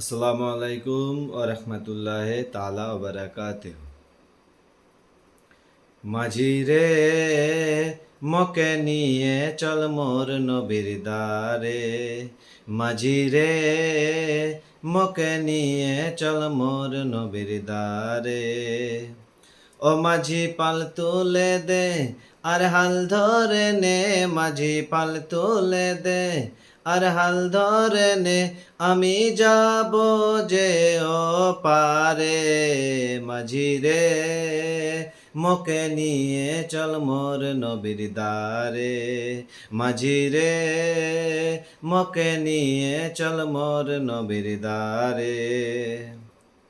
আসসালামু আলাইকুম ও রহমতুল্লাহ তালা বারাকাত মাঝি রে মকে নিয়ে চল মোর নবীর দারে মাঝি রে মকে নিয়ে চল মোর নবীর দারে ও মাঝি পাল তুলে দে আর হাল ধরে নে, মাঝি পাল তুলে দে আর হাল ধরে নে আমি যাব যে ও পারে মাঝি রে মোকে নিয়ে চল মোর নবীর দারে মাঝি রে মোকে নিয়ে চল মোর নবীর দারে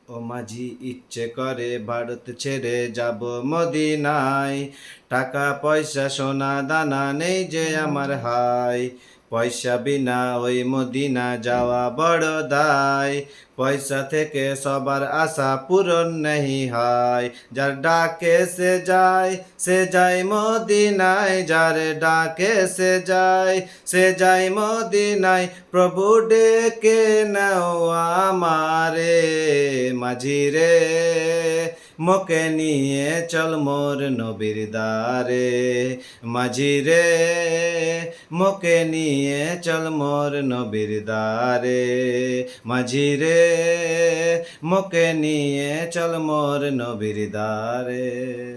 ও মাঝি, ইচ্ছে করে ভারত ছেড়ে যাব মদিনায়। টাকা পয়সা, সোনা, দানা নেই যে আমার হাই পয়সা বিনা ওই মদিনা যাওয়া বড় দায়। পয়সা থেকে সবার আশা পূরণ নেই হয়। যার ডাকে সে যায় সে যায় মদিনায়। যার ডাকে সে যায় সে যায় মদিনায়। প্রভু ডেকে নাও আমারে মাঝি রে মোকে নিয়ে চল মোর নবীর দারে মাঝি রে মোকে নিয়ে চল মোর নবীর দারে মাঝি রে মোকে নিয়ে চল মোর নবীর দারে